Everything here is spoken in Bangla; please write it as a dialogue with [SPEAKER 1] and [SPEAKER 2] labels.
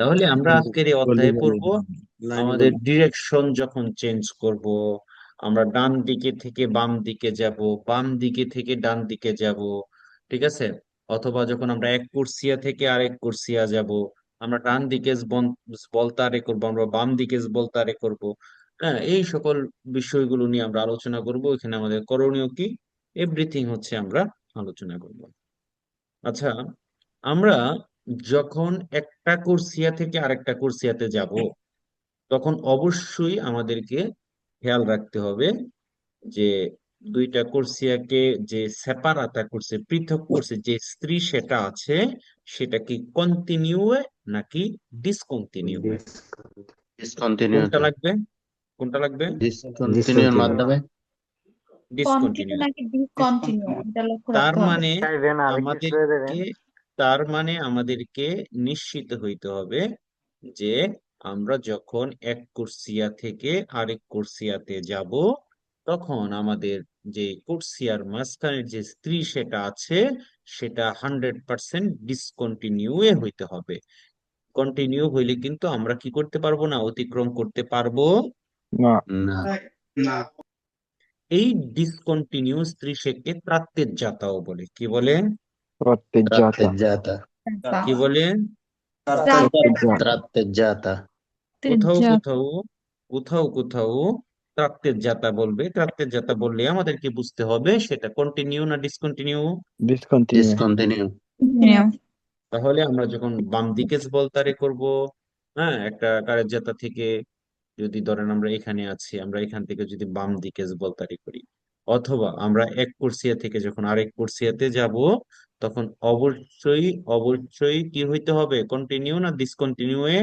[SPEAKER 1] তাহলে আমরা আজকের এই অধ্যায়ে পড়ব। আমাদের ডিরেকশন যখন চেঞ্জ করব আমরা ডান দিকে থেকে বাম দিকে যাব বাম দিকে থেকে ডান দিকে যাব ঠিক আছে? অথবা যখন আমরা এক কুরসিয়া থেকে আরেক কুরসিয়া যাব আমরা ডান দিকে বলতারে করব আমরা বাম দিকে বলতারে করব। হ্যাঁ এই সকল বিষয়গুলো নিয়ে আমরা আলোচনা করব। এখানে আমাদের করণীয় কি? এভরিথিং হচ্ছে আমরা আলোচনা করব। আচ্ছা আমরা যখন একটা কুরসিয়া থেকে আরেকটা কুরসিয়াতে যাব তখন অবশ্যই আমাদেরকে খেয়াল রাখতে হবে যে দুইটা কুরসিয়াকে যে সেপারাতা করছে পৃথক করছে যে স্ত্রী সেটা আছে সেটা কি কন্টিনিউ নাকি ডিসকন্টিনিউ
[SPEAKER 2] ডিসকন্টিনিউ
[SPEAKER 1] কোনটা লাগবে? কোনটা লাগবে?
[SPEAKER 2] ডিসকন্টিনিউর মাধ্যমে।
[SPEAKER 1] ডিসকন্টিনিউ
[SPEAKER 3] নাকি ডিসকন্টিনিউ এটা লক্ষ্য
[SPEAKER 1] তার মানে আমাদেরকে তার মানে আমাদেরকে নিশ্চিত হইতে হবে যে আমরা যখন এক কুরসিয়া থেকে আরেক কুরসিয়াতে যাব তখন আমাদের যে কুরসিয়ার মাঝখানের যে স্ত্রী সেটা আছে সেটা হান্ড্রেড পার্সেন্ট ডিসকন্টিনিউ হইতে হবে। কন্টিনিউ হইলে কিন্তু আমরা কি করতে পারব না? অতিক্রম করতে পারব?
[SPEAKER 4] না।
[SPEAKER 2] না।
[SPEAKER 1] এই ডিসকন্টিনিউ স্ত্রী সেকে ত্রাত্যের জাতাও বলে। কি বলে
[SPEAKER 4] প্রত্যেক
[SPEAKER 1] কি বলে?
[SPEAKER 2] ত্রাত্যেজ্জাতা
[SPEAKER 1] কোথাও কোথাও কোথাও কোথাও ত্রাত্যের জাতা বলবে। ত্রাত্যের জাতা বললে আমাদেরকে বুঝতে হবে সেটা কন্টিনিউ না ডিসকন্টিনিউ
[SPEAKER 4] ডিসকন্টিনিউ
[SPEAKER 2] ডিসকন্টিনিউ
[SPEAKER 1] তাহলে আমরা যখন বাম দিকে বলতারে করব হ্যাঁ একটা কারের জাতা থেকে যদি ধরেন আমরা এখানে আছি আমরা এখান থেকে যদি বাম দিকে বলতারি করি অথবা আমরা এক কুরসিয়া থেকে যখন আরেক কুরসিয়াতে যাব তখন অবশ্যই অবশ্যই কি হইতে হবে? কন্টিনিউ না ডিসকন্টিনিউ এ